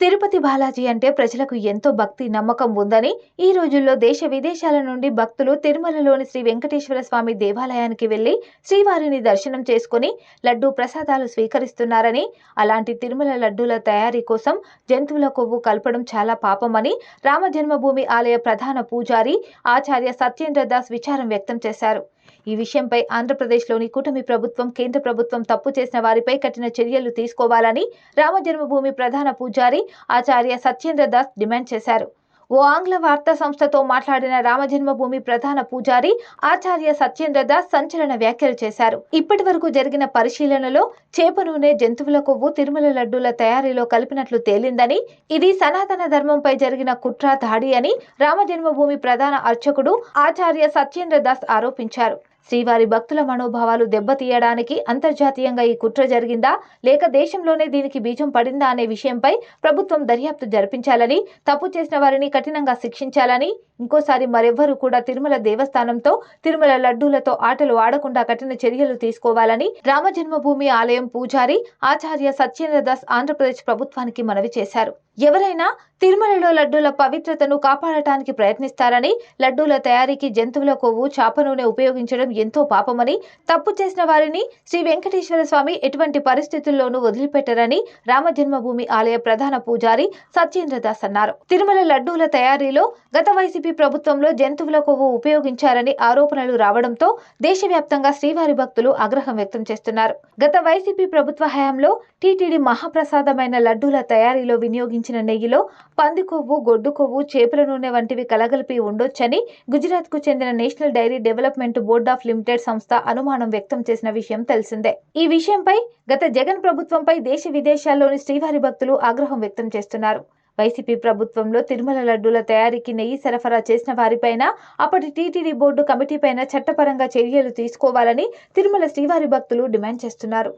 తిరుపతి బాలాజీ అంటే ప్రజలకు ఎంతో భక్తి నమ్మకం ఉందని ఈ రోజుల్లో దేశ విదేశాల నుండి భక్తులు తిరుమలలోని శ్రీ వెంకటేశ్వర స్వామి దేవాలయానికి వెళ్ళి శ్రీవారిని దర్శనం చేసుకుని లడ్డూ ప్రసాదాలు స్వీకరిస్తున్నారని అలాంటి తిరుమల లడ్డూల తయారీ కోసం జంతువుల కొవ్వు కలపడం చాలా పాపమని రామ జన్మభూమి ఆలయ ప్రధాన పూజారి ఆచార్య సత్యేంద్ర దాస్ విచారం వ్యక్తం చేశారు. ఈ విషయంపై ఆంధ్రప్రదేశ్లోని కూటమి ప్రభుత్వం కేంద్ర ప్రభుత్వం తప్పు చేసిన వారిపై కఠిన చర్యలు తీసుకోవాలని రామ జన్మభూమి ప్రధాన పూజారి ఆచార్య సత్యేంద్ర దాస్ డిమాండ్ చేశారు. ఓ ఆంగ్ల వార్తా సంస్థతో మాట్లాడిన రామజన్మభూమి ప్రధాన పూజారి ఆచార్య సత్యేంద్ర దాస్ సంచలన వ్యాఖ్యలు చేశారు. ఇప్పటి వరకు జరిగిన పరిశీలనలో చేప నూనె జంతువుల కొవ్వు తిరుమల లడ్డూల తయారీలో కలిపినట్లు తేలిందని ఇది సనాతన ధర్మంపై జరిగిన కుట్ర దాడి అని రామజన్మభూమి ప్రధాన అర్చకుడు ఆచార్య సత్యేంద్ర దాస్ ఆరోపించారు. శ్రీవారి భక్తుల మనోభావాలు దెబ్బతీయడానికి అంతర్జాతీయంగా ఈ కుట్ర జరిగిందా? లేక దేశంలోనే దీనికి బీజం పడిందా అనే విషయంపై ప్రభుత్వం దర్యాప్తు జరిపించాలని తప్పు చేసిన వారిని కఠినంగా శిక్షించాలని ఇంకోసారి మరెవ్వరూ కూడా తిరుమల దేవస్థానంతో తిరుమల లడ్డూలతో ఆటలు ఆడకుండా కఠిన చర్యలు తీసుకోవాలని రామ జన్మభూమి ఆలయం పూజారి ఆచార్య సత్యేంద్ర దాస్ ఆంధ్రప్రదేశ్ ప్రభుత్వానికి మనవి చేశారు. ఎవరైనా తిరుమలలో లడ్డూల పవిత్రతను కాపాడటానికి ప్రయత్నిస్తారని లడ్డూల తయారీకి జంతువుల కొవ్వు చాప నూనె ఉపయోగించడం ఎంతో పాపమని తప్పు చేసిన వారిని శ్రీ వెంకటేశ్వర స్వామి ఎటువంటి పరిస్థితుల్లోనూ వదిలిపెట్టరని రామ జన్మభూమి ఆలయ ప్రధాన పూజారి సత్యేంద్ర దాస్ అన్నారు. తిరుమల లడ్డూల తయారీలో గత వైసీపీ వైసీపీ ప్రభుత్వంలో జంతువుల కొవ్వు ఉపయోగించారని ఆరోపణలు రావడంతో దేశవ్యాప్తంగా శ్రీవారి భక్తులు ఆగ్రహం వ్యక్తం చేస్తున్నారు. గత వైసీపీ ప్రభుత్వ హయాంలో టీటీడీ మహాప్రసాదమైన లడ్డూల తయారీలో వినియోగించిన నెయ్యిలో పంది కొవ్వు గొడ్డు కొవ్వు చేపల నూనె వంటివి కలగలిపి ఉండొచ్చని గుజరాత్కు చెందిన National Dairy Development Board of Limited సంస్థ అనుమానం వ్యక్తం చేసిన విషయం తెలిసిందే. ఈ విషయంపై గత జగన్ ప్రభుత్వంపై దేశ విదేశాల్లోని శ్రీవారి భక్తులు ఆగ్రహం వ్యక్తం చేస్తున్నారు. వైసీపీ ప్రభుత్వంలో తిరుమల లడ్డూల తయారీకి నెయ్యి సరఫరా చేసిన వారిపైన అప్పటి టీటీడీ బోర్డు కమిటీపైన చట్టపరంగా చర్యలు తీసుకోవాలని తిరుమల శ్రీవారి భక్తులు డిమాండ్ చేస్తున్నారు.